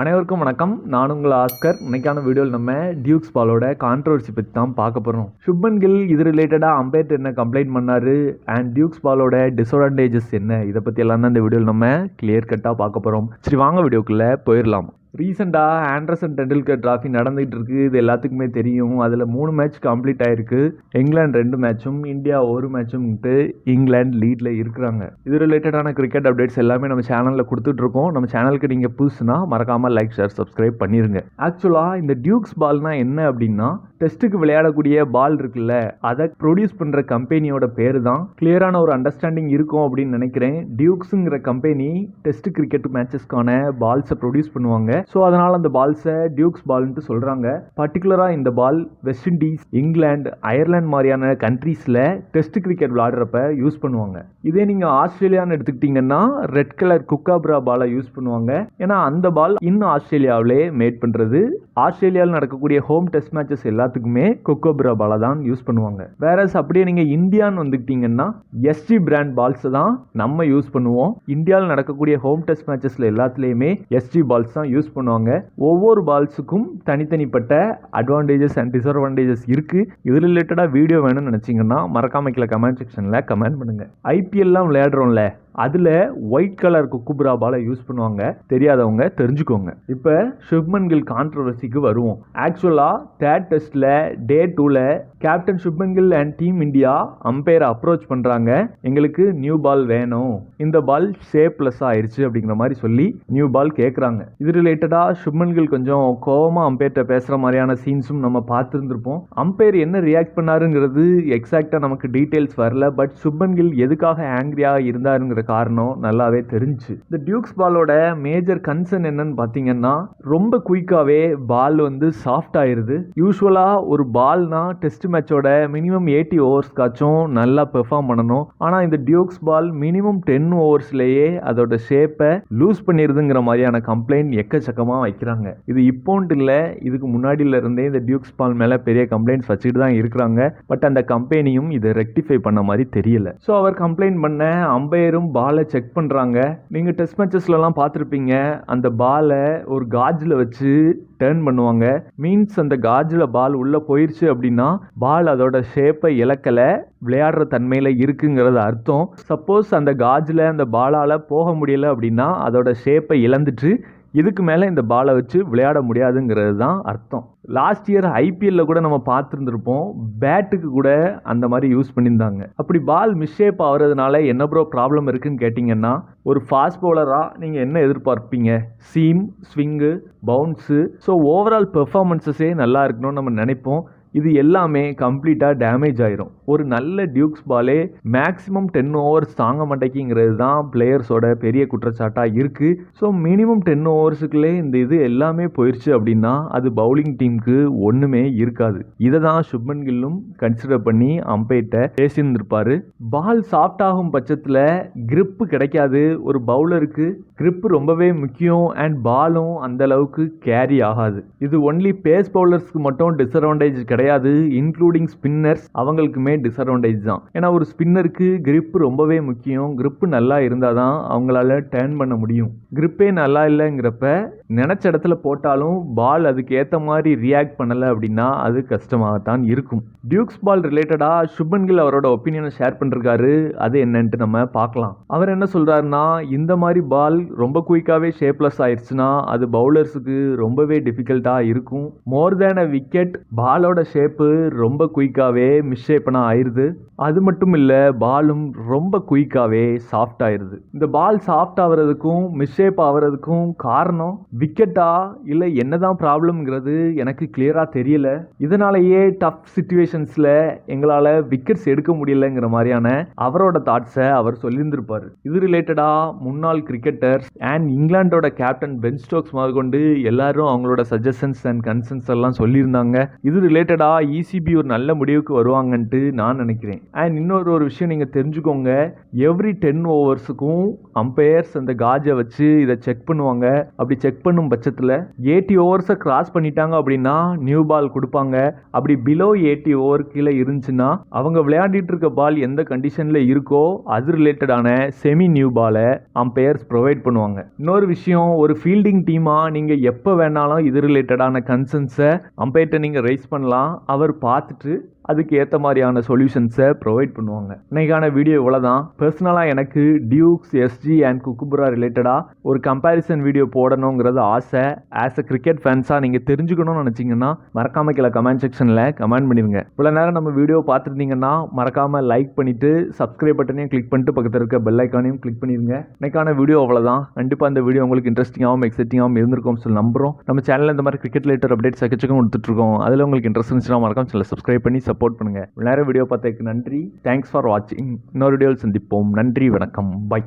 அனைவருக்கும் வணக்கம். நான் உங்கள் ஆஸ்கர். இன்னைக்கான வீடியோவில் நம்ம டியூக்ஸ் பாலோட கான்ட்ரவர்சி பற்றி தான் பார்க்க போகிறோம் சுப்மன் கில் இது ரிலேட்டடாக அம்பேட் என்ன கம்ப்ளைண்ட் பண்ணார்? அண்ட் டியூக்ஸ் பாலோட டிஸ்அட்வான்டேஜஸ் என்ன? இதை பற்றி எல்லாம் தான் இந்த வீடியோவில் நம்ம கிளியர் கட்டாக பார்க்க போகிறோம் சரி வாங்க வீடியோக்குள்ளே போயிடலாம். ரீசெண்டாக ஆண்டர்சன் டெண்டுல்கர் ட்ராஃபி நடந்துகிட்டு இருக்குது இது எல்லாத்துக்குமே தெரியும். அதில் மூணு மேட்ச் கம்ப்ளீட் ஆயிருக்கு. இங்கிலாந்து ரெண்டு மேட்சும் இந்தியா ஒரு மேட்சும்ட்டு இங்கிலாந்து லீடில் இருக்கிறாங்க. இது ரிலேட்டடான கிரிக்கெட் அப்டேட்ஸ் எல்லாமே நம்ம சேனலில் கொடுத்துட்ருக்கோம். நம்ம சேனலுக்கு நீங்கள் புதுசுனா மறக்காமல் லைக் ஷேர் சப்ஸ்கிரைப் பண்ணிடுங்க ஆக்சுவலாக இந்த டியூக்ஸ் பால்னால் என்ன அப்படின்னா டெஸ்ட்டுக்கு விளையாடக்கூடிய பால் இருக்குல்ல அதை ப்ரொடியூஸ் பண்ணுற கம்பெனியோட பேர் தான் கிளியரான ஒரு அண்டர்ஸ்டாண்டிங் இருக்கும் அப்படின்னு நினைக்கிறேன். டியூக்ஸுங்கிற கம்பெனி டெஸ்ட் கிரிக்கெட் மேட்சஸ்க்கான பால்ஸை ப்ரொடியூஸ் பண்ணுவாங்க. ஸோ அதனால் அந்த பால்ஸை டியூக்ஸ் பால்ன்ட்டு சொல்கிறாங்க பர்டிகுலராக இந்த ball West Indies England Ireland மாதிரியான கண்ட்ரீஸில் டெஸ்ட் கிரிக்கெட் விளையாடுறப்ப யூஸ் பண்ணுவாங்க. இதே நீங்கள் ஆஸ்திரேலியான்னு எடுத்துக்கிட்டிங்கன்னா ரெட் கலர் குக்காப்ரா பாலை யூஸ் பண்ணுவாங்க. ஏன்னா அந்த பால் இன்னும் ஆஸ்திரேலியாவிலே மேட் பண்ணுறது ஆஸ்திரேலியாவில் நடக்கக்கூடிய ஹோம் டெஸ்ட் மேட்சஸ் எல்லாத்துக்குமே கொக்கோப்ரா பாலை தான் யூஸ் பண்ணுவாங்க. வேற அப்படியே நீங்கள் இந்தியான்னு வந்துக்கிட்டிங்கன்னா எஸ்ஜி பிராண்ட் பால்ஸை தான் நம்ம யூஸ் பண்ணுவோம். இந்தியாவில் நடக்கக்கூடிய ஹோம் டெஸ்ட் மேட்சஸில் எல்லாத்துலேயுமே எஸ்ஜி பால்ஸ் தான் யூஸ் பண்ணுவாங்க. ஒவ்வொரு பால்ஸுக்கும் தனித்தனிப்பட்ட அட்வான்டேஜஸ் அண்ட் டிஸ்அட்வான்டேஜஸ் இருக்குது இது ரிலேட்டடாக வீடியோ வேணும்னு நினச்சிங்கன்னா மறக்காம கீழே கமெண்ட் செக்ஷனில் கமெண்ட் பண்ணுங்கள் ஐபிஎல்லாம் விளையாடுறோம்ல அதில் ஒயிட் கலர் குக்குபுரா பாலை யூஸ் பண்ணுவாங்க. தெரியாதவங்க தெரிஞ்சுக்கோங்க. இப்போ சுப்மன் கில் கான்ட்ரவர்சிக்கு வருவோம். ஆக்சுவலாக தேர்ட் டெஸ்ட்டில் டே டூவில் captain Shubman Gill and team India அம்பையரை approach பண்ணுறாங்க எங்களுக்கு நியூ பால் வேணும். இந்த பால் ஷேப்லெஸ் ஆயிடுச்சு அப்படிங்கிற மாதிரி சொல்லி நியூ பால் கேட்குறாங்க இது ரிலேட்டடாக சுப்மன் கில் கொஞ்சம் கோவமாக அம்பையர்கிட்ட பேசுகிற மாதிரியான சீன்ஸும் நம்ம பார்த்துருந்துருப்போம். அம்பையர் என்ன ரியாக்ட் பண்ணாருங்கிறது எக்ஸாக்டாக நமக்கு டீட்டெயில்ஸ் வரல. பட் சுப்மன் கில் எதுக்காக ஆங்கிரியாக இருந்தாருங்கிற காரணம் நல்லாவே தெரிஞ்சு. இந்த டியூக்ஸ் பாலோட மேஜர் கன்சர்ன் என்னன்னு பார்த்தீங்கன்னா ரொம்ப குயிக்காகவே பால் வந்து சாஃப்ட் ஆயிருது. யூஸ்வலாக ஒரு பால்னா டெஸ்ட் மேட்சோட மினிமம் எயிட்டி ஓவர்ஸ்க்காச்சும் நல்லா பெர்ஃபார்ம் பண்ணணும். ஆனால் இந்த டியூக்ஸ் பால் மினிமம் டென் ஓவர்ஸ்லேயே அதோட ஷேப்பை லூஸ் பண்ணிடுதுங்கிற மாதிரியான கம்ப்ளைண்ட் எக்கச்சக்கமாக வைக்கிறாங்க. இது இப்போன்ட்டு இல்லை இதுக்கு முன்னாடியில இருந்தே இந்த டியூக்ஸ் பால் மேலே பெரிய கம்ப்ளைண்ட்ஸ் வச்சுட்டு தான் இருக்கிறாங்க. பட் அந்த கம்பெனியும் இதை ரெக்டிஃபை பண்ண மாதிரி தெரியல. ஸோ அவர் கம்ப்ளைண்ட் பண்ண அம்பையரும் பாலை செக் பண்ணுறாங்க நீங்கள் டெஸ்ட் மேட்சஸ்லலாம் பார்த்துருப்பீங்க. அந்த பாலை ஒரு காஜில் வச்சு டேர்ன் பண்ணுவாங்க. மீன்ஸ் அந்த காஜில் பால் உள்ளே போயிடுச்சு அப்படின்னா பால் அதோட ஷேப்பை இழக்கலை. விளையாடுற தன்மையில் இருக்குங்கிறது அர்த்தம். சப்போஸ் அந்த காஜில் அந்த பாலால் போக முடியல அப்படின்னா அதோட ஷேப்பை இழந்துட்டு இதுக்கு மேலே இந்த பாலை வச்சு விளையாட முடியாதுங்கிறது தான் அர்த்தம். லாஸ்ட் இயர் ஐபிஎல்ல கூட நம்ம பார்த்துருந்துருப்போம். பேட்டுக்கு கூட அந்த மாதிரி யூஸ் பண்ணியிருந்தாங்க. அப்படி பால் மிஸ்ஷேப் ஆகிறதுனால என்ன ப்ரோ ப்ராப்ளம் இருக்குன்னு கேட்டிங்கன்னா ஒரு ஃபாஸ்ட் பவுலராக நீங்கள் என்ன எதிர்பார்ப்பீங்க? Seam swing bounce so overall பெர்ஃபார்மன்ஸஸே நல்லா இருக்கணும்னு நம்ம நினைப்போம். இது எல்லாமே கம்ப்ளீட்டாக டேமேஜ் ஆயிரும். ஒரு நல்ல டியூக்ஸ் பாலே மேக்ஸிமம் டென் ஓவர்ஸ் தாங்க மாட்டேங்கிங்கிறது தான் பிளேயர்ஸோட பெரிய குற்றச்சாட்டாக இருக்குது ஸோ மினிமம் டென் ஓவர்ஸுக்குள்ளே இந்த இது எல்லாமே போயிடுச்சு அப்படின்னா அது பவுலிங் டீமுக்கு ஒன்றுமே இருக்காது. இதை தான் சுப்மன் கில்லும் கன்சிடர் பண்ணி அம்பைட்ட பேசியிருந்திருப்பாரு. பால் சாஃப்ட் ஆகும் பட்சத்தில் கிரிப்பு கிடைக்காது. ஒரு பவுலருக்கு கிரிப்பு ரொம்பவே முக்கியம் அண்ட் பாலும் அந்த அளவுக்கு கேரி ஆகாது. இது ஒன்லி பேஸ் பவுலர்ஸ்க்கு மட்டும் டிஸ்அட்வான்டேஜ் கிடையாது இன்க்ளூடிங் ஸ்பின்னர்ஸ் அவங்களுக்குமே டிஸ்அட்வான்டேஜ் தான். ஏன்னா ஒரு ஸ்பின்னருக்கு கிரிப் ரொம்பவே முக்கியம். கிரிப்பு நல்லா இருந்தால் தான் அவங்களால டேர்ன் பண்ண முடியும். கிரிப்பே நல்லா இல்லைங்கிறப்ப நினச்ச இடத்துல போட்டாலும் பால் அதுக்கு ஏற்ற மாதிரி ரியாக்ட் பண்ணலை அப்படின்னா அது கஷ்டமாகத்தான் இருக்கும். டியூக்ஸ் பால் ரிலேட்டடாக சுப்மன் கில் அவரோட ஒப்பீனியனை ஷேர் பண்ணிருக்காரு. அது என்னன்ட்டு நம்ம பார்க்கலாம். அவர் என்ன சொல்கிறாருன்னா இந்த மாதிரி பால் ரொம்ப குயிக்காகவே ஷேப்லெஸ் ஆயிடுச்சுன்னா அது பவுலர்ஸுக்கு ரொம்பவே டிஃபிகல்ட்டாக இருக்கும். மோர் தேன் அ விக்கெட் பாலோட ஷேப்பு ரொம்ப குயிக்காகவே மிஸ்ஷேப்பனாக ஆயிடுது அது மட்டும் இல்லை பாலும் ரொம்ப குயிக்காகவே சாஃப்ட் ஆயிடுது இந்த பால் சாஃப்ட் ஆகிறதுக்கும் மிஸ்ஷேப் ஆகிறதுக்கும் காரணம் விக்கெட்டா இல்லை என்னதான் ப்ராப்ளம்ங்கிறது எனக்கு கிளியராக தெரியல. இதனாலேயே டஃப் சுச்சுவேஷன்ஸில் எங்களால் விக்கெட்ஸ் எடுக்க முடியலங்கிற மாதிரியான அவரோட தாட்ஸை அவர் சொல்லியிருந்திருப்பார். இது ரிலேட்டடாக முன்னாள் கிரிக்கெட்டர்ஸ் அண்ட் இங்கிலாண்டோட கேப்டன் பென் ஸ்டோக்ஸ் முதற்கொண்டு எல்லாரும் அவங்களோட சஜஷன்ஸ் அண்ட் கன்சர்ன்ஸ் எல்லாம் சொல்லியிருந்தாங்க. இது ரிலேட்டடாக இசிபி ஒரு நல்ல முடிவுக்கு வருவாங்கன்ட்டு நான் நினைக்கிறேன். அண்ட் இன்னொரு ஒரு விஷயம் நீங்கள் தெரிஞ்சுக்கோங்க. எவ்ரி டென் ஓவர்ஸுக்கும் அம்பையர்ஸ் அந்த காஜை வச்சு இதை செக் பண்ணுவாங்க. அப்படி செக் பண்ணும் பட்சத்தில் எயிட்டி ஓவர்ஸை கிராஸ் பண்ணிட்டாங்க அப்படின்னா நியூ பால் கொடுப்பாங்க. அப்படி பிலோ எயிட்டி ஓவர் கீழே இருந்துச்சுன்னா அவங்க விளையாடிட்டு இருக்க பால் எந்த கண்டிஷனில் இருக்கோ அது ரிலேட்டடான செமி நியூ பாலை அம்பையர்ஸ் ப்ரொவைட் பண்ணுவாங்க. இன்னொரு விஷயம் ஒரு ஃபீல்டிங் டீமாக நீங்கள் எப்போ வேணாலும் இது ரிலேட்டடான கன்சர்ன்ஸை அம்பையர்கிட்ட நீங்கள் ரைஸ் பண்ணலாம். அவர் பார்த்துட்டு அதுக்கு ஏற்ற மாதிரியான சொல்யூஷன்ஸை ப்ரொவைட் பண்ணுவாங்க. இன்றைக்கான வீடியோ இவ்வளோதான் பர்சனலாக எனக்கு டியூக்ஸ் எஸ்ஜி அண்ட் குக்குபுரா ரிலேட்டடாக ஒரு கம்பேரிசன் வீடியோ போடணுங்கிறது ஆசை. ஆஸ் அ கிரிக்கெட் ஃபேன்ஸாக நீங்கள் தெரிஞ்சுக்கணும்னு நினச்சிங்கன்னா மறக்காம கீழே கமெண்ட் செக்ஷனில் கமெண்ட் பண்ணிடுங்க. இவ்வளோ நேரம் நம்ம வீடியோ பார்த்துருந்தீங்கன்னா மறக்காமல் லைக் பண்ணிவிட்டு சப்ஸ்கிரைப் பட்டனையும் கிளிக் பண்ணிட்டு பக்கத்தில் இருக்க பெல் ஐக்கானையும் கிளிக் பண்ணிடுங்க. இன்றைக்கான வீடியோ அவ்வளோதான் கண்டிப்பாக இந்த வீடியோ உங்களுக்கு இன்ட்ரெஸ்டிங்காகவும் எக்ஸைட்டிங்காகவும் இருந்திருக்கும் சொல்லி நம்புகிறோம் நம்ம சேனலில் இந்த மாதிரி கிரிக்கெட் ரிலேட்டட் அப்டேட்ஸ் எக்கச்சக்கம் கொடுத்துட்ருக்கோம் அதில் உங்களுக்கு இன்ட்ரெஸ்ட் இருந்துச்சுன்னா மறக்காம சேனல் சப்ஸ்கிரைப் பண்ணி சப்போர்ட் பண்ணுங்கள் நேரம் வீடியோ பார்த்ததுக்கு நன்றி. தேங்க்ஸ் ஃபார் வாட்சிங் இன்னொரு வீடியோவில் சந்திப்போம். நன்றி வணக்கம். பை